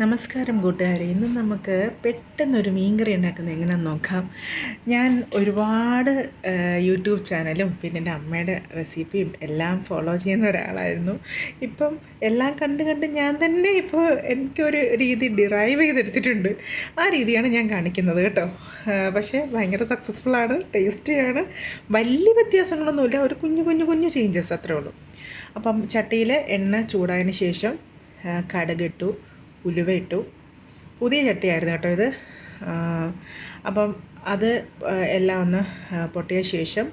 നമസ്കാരം കൂട്ടുകാരെ. ഇന്ന് നമുക്ക് പെട്ടെന്നൊരു മീൻകറി ഉണ്ടാക്കുന്നത് എങ്ങനെയാണെന്ന് നോക്കാം. ഞാൻ ഒരുപാട് യൂട്യൂബ് ചാനലും പിന്നെ എന്റെ അമ്മയുടെ റെസിപ്പിയും എല്ലാം ഫോളോ ചെയ്യുന്ന ഒരാളായിരുന്നു. ഇപ്പം എല്ലാം കണ്ട് കണ്ട് ഞാൻ തന്നെ ഇപ്പോൾ എനിക്കൊരു രീതി ഡിറൈവ് ചെയ്തെടുത്തിട്ടുണ്ട്. ആ രീതിയാണ് ഞാൻ കാണിക്കുന്നത് കേട്ടോ. പക്ഷേ ഭയങ്കര സക്സസ്ഫുള്ളാണ് ടേസ്റ്റിയാണ് വലിയ വ്യത്യാസങ്ങളൊന്നുമില്ല. ഒരു കുഞ്ഞു കുഞ്ഞു കുഞ്ഞു ചേഞ്ചസ് അത്രേ ഉള്ളൂ. അപ്പം ചട്ടിയിൽ എണ്ണ ചൂടായതിന് ശേഷം കടുകിട്ടു ഉലുവ ഇട്ടു. പുതിയ ചട്ടിയായിരുന്നു കേട്ടോ ഇത്. അപ്പം അത് എല്ലാം ഒന്ന് പൊട്ടിയ ശേഷം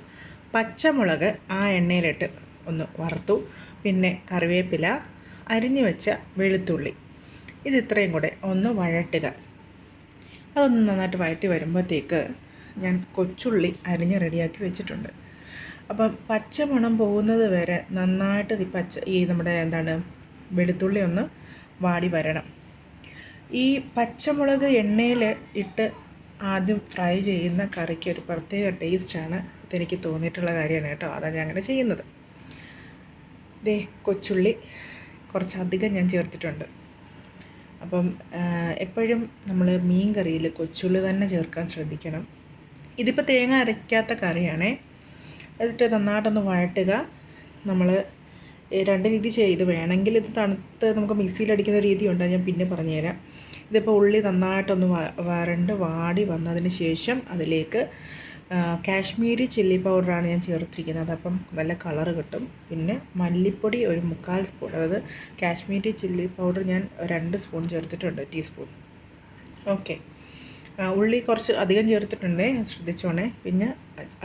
പച്ചമുളക് ആ എണ്ണയിലിട്ട് ഒന്ന് വറുത്തു. പിന്നെ കറിവേപ്പില അരിഞ്ഞു വെച്ച വെളുത്തുള്ളി. ഇത് ഇത്രയും കൂടെ ഒന്ന് വഴട്ടുക. അതൊന്ന് നന്നായിട്ട് വഴറ്റി വരുമ്പോഴത്തേക്ക് ഞാൻ കൊച്ചുള്ളി അരിഞ്ഞ് റെഡിയാക്കി വെച്ചിട്ടുണ്ട്. അപ്പം പച്ചമണം പോകുന്നത് വരെ നന്നായിട്ട് ഈ പച്ച ഈ നമ്മുടെ എന്താണ് വെളുത്തുള്ളി ഒന്ന് വാടി വരണം. ഈ പച്ചമുളക് എണ്ണയിൽ ഇട്ട് ആദ്യം ഫ്രൈ ചെയ്യുന്ന കറിക്ക് ഒരു പ്രത്യേക ടേസ്റ്റാണ് ഇതെനിക്ക് തോന്നിയിട്ടുള്ള കാര്യമാണ് കേട്ടോ. അതാണ് ഞാൻ അങ്ങനെ ചെയ്യുന്നത്. ദേ കൊച്ചുള്ളി കുറച്ചധികം ഞാൻ ചേർത്തിട്ടുണ്ട്. അപ്പം എപ്പോഴും നമ്മൾ മീൻ കറിയിൽ കൊച്ചുള്ളി തന്നെ ചേർക്കാൻ ശ്രദ്ധിക്കണം. ഇതിപ്പോൾ തേങ്ങ അരയ്ക്കാത്ത കറിയാണേ. എന്നിട്ട് നന്നായിട്ടൊന്ന് വഴട്ടുക. നമ്മൾ രണ്ട് രീതി ചെയ്ത്. വേണമെങ്കിൽ ഇത് തണുത്ത് നമുക്ക് മിക്സിയിലടിക്കുന്ന രീതിയുണ്ട്. ഞാൻ പിന്നെ പറഞ്ഞുതരാം. ഇതിപ്പോൾ ഉള്ളി നന്നായിട്ടൊന്ന് വരണ്ട് വാടി വന്നതിന് ശേഷം അതിലേക്ക് കാശ്മീരി ചില്ലി പൗഡറാണ് ഞാൻ ചേർത്തിരിക്കുന്നത്. അപ്പം നല്ല കളർ കിട്ടും. പിന്നെ മല്ലിപ്പൊടി ഒരു മുക്കാൽ സ്പൂൺ. അതായത് കാശ്മീരി ചില്ലി പൗഡർ ഞാൻ രണ്ട് സ്പൂൺ ചേർത്തിട്ടുണ്ട്. ടീസ്പൂൺ. ഓക്കെ. ഉള്ളി കുറച്ച് അധികം ചേർത്തിട്ടുണ്ട് ശ്രദ്ധിച്ചോണേ. പിന്നെ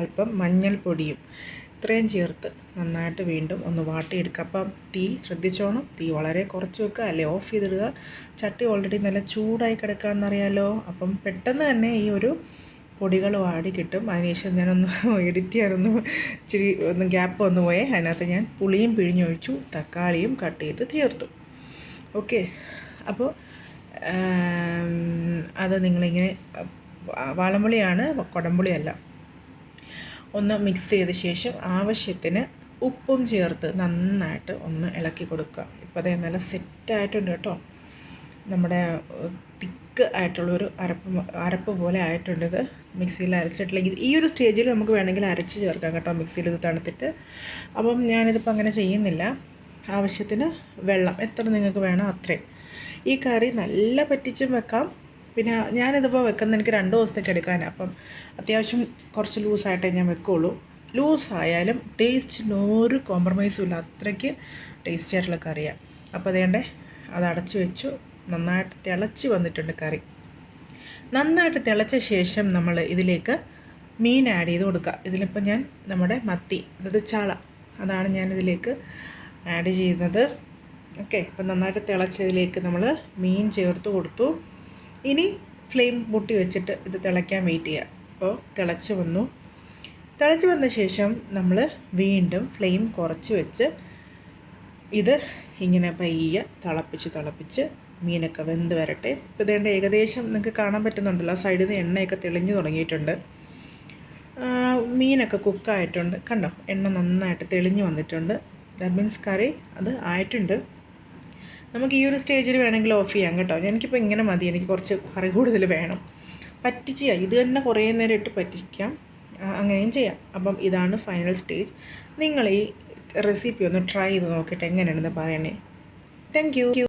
അല്പം മഞ്ഞൾപ്പൊടിയും ഇത്രയും ചേർത്ത് നന്നായിട്ട് വീണ്ടും ഒന്ന് വാട്ടിയെടുക്കുക. അപ്പം തീ ശ്രദ്ധിച്ചോണം. തീ വളരെ കുറച്ച് വെക്കുക അല്ലെ ഓഫ് ചെയ്തിടുക. ചട്ടി ഓൾറെഡി നല്ല ചൂടായി കിടക്കുകയെന്നറിയാലോ അപ്പം പെട്ടെന്ന് തന്നെ ഈ ഒരു പൊടികൾ വാടി കിട്ടും. അതിനുശേഷം ഞാനൊന്ന് എഡിറ്റ് ചെയ്യാനൊന്ന് ഇച്ചിരി ഒന്ന് ഗ്യാപ്പ് വന്നു പോയേ. അതിനകത്ത് ഞാൻ പുളിയും പിഴിഞ്ഞൊഴിച്ചു തക്കാളിയും കട്ട് ചെയ്ത് ചേർത്തു. ഓക്കെ അപ്പോൾ അത് നിങ്ങളിങ്ങനെ വാളംപുളിയാണ് കുടംപുളിയല്ല. ഒന്ന് മിക്സ് ചെയ്ത ശേഷം ആവശ്യത്തിന് ഉപ്പും ചേർത്ത് നന്നായിട്ട് ഒന്ന് ഇളക്കി കൊടുക്കുക. ഇപ്പോൾ അതേ നല്ല സെറ്റായിട്ടുണ്ട് കേട്ടോ. നമ്മുടെ തിക്ക് ആയിട്ടുള്ളൊരു അരപ്പ് അരപ്പ് പോലെ ആയിട്ടുണ്ട് ഇത്. മിക്സിയിൽ അരച്ചിട്ടില്ലെങ്കിൽ ഈ ഒരു സ്റ്റേജിൽ നമുക്ക് വേണമെങ്കിൽ അരച്ച് ചേർക്കാം കേട്ടോ മിക്സിയിൽ ഇത് തണുത്തിട്ട്. അപ്പം ഞാനിതിപ്പോൾ അങ്ങനെ ചെയ്യുന്നില്ല. ആവശ്യത്തിന് വെള്ളം എത്ര നിങ്ങൾക്ക് വേണോ അത്രയും. ഈ കറി നല്ല പറ്റിച്ചും വെക്കാം. പിന്നെ ഞാനിതിപ്പോൾ വെക്കുന്നത് എനിക്ക് രണ്ട് ദിവസത്തേക്ക് എടുക്കാനാണ് അപ്പം അത്യാവശ്യം കുറച്ച് ലൂസായിട്ടേ ഞാൻ വെക്കുള്ളൂ. ലൂസായാലും ടേസ്റ്റിന് ഒരു കോംപ്രമൈസും ഇല്ല. അത്രയ്ക്ക് ടേസ്റ്റി ആയിട്ടുള്ള കറിയാണ് അപ്പോൾ അതേണ്ടേ അത് അടച്ചു വെച്ചു. നന്നായിട്ട് തിളച്ച് വന്നിട്ടുണ്ട് കറി. നന്നായിട്ട് തിളച്ച ശേഷം നമ്മൾ ഇതിലേക്ക് മീൻ ആഡ് ചെയ്ത് കൊടുക്കുക ഇതിലിപ്പോൾ ഞാൻ നമ്മുടെ മത്തി അതായത് ചാള അതാണ് ഞാനിതിലേക്ക് ആഡ് ചെയ്യുന്നത്. ഓക്കെ അപ്പം നന്നായിട്ട് തിളച്ചതിലേക്ക് നമ്മൾ മീൻ ചേർത്ത് കൊടുത്തു. ഇനി ഫ്ലെയിം പൊട്ടി വെച്ചിട്ട് ഇത് തിളയ്ക്കാൻ വെയിറ്റ് ചെയ്യുക അപ്പോൾ തിളച്ച് വന്നു. തിളച്ച് വന്ന ശേഷം നമ്മൾ വീണ്ടും ഫ്ലെയിം കുറച്ച് വെച്ച് ഇത് ഇങ്ങനെ പയ്യെ തിളപ്പിച്ച് തിളപ്പിച്ച് മീനൊക്കെ വെന്ത് വരട്ടെ. ഇപ്പോൾ ഇതേണ്ട ഏകദേശം നിങ്ങൾക്ക് കാണാൻ പറ്റുന്നുണ്ടല്ലോ സൈഡിൽ നിന്ന് എണ്ണയൊക്കെ തെളിഞ്ഞു തുടങ്ങിയിട്ടുണ്ട്. മീനൊക്കെ കുക്കായിട്ടുണ്ട് കണ്ടോ എണ്ണ നന്നായിട്ട് തെളിഞ്ഞു വന്നിട്ടുണ്ട്. ദാറ്റ് മീൻസ് കറി അത് ആയിട്ടുണ്ട്. നമുക്ക് ഈ ഒരു സ്റ്റേജിൽ വേണമെങ്കിൽ ഓഫ് ചെയ്യാം കേട്ടോ. എനിക്കിപ്പോൾ ഇങ്ങനെ മതി. എനിക്ക് കുറച്ച് കറി കൂടുതൽ വേണം. പറ്റിച്ച് ഇത് തന്നെ കുറേ നേരം ഇട്ട് പറ്റിക്കാം. അങ്ങനെയും ചെയ്യാം. അപ്പം ഇതാണ് ഫൈനൽ സ്റ്റേജ് നിങ്ങൾ ഈ റെസിപ്പി ഒന്ന് ട്രൈ ചെയ്ത് നോക്കിയിട്ട് എങ്ങനെയാണെന്ന് പറയണേ. Thank you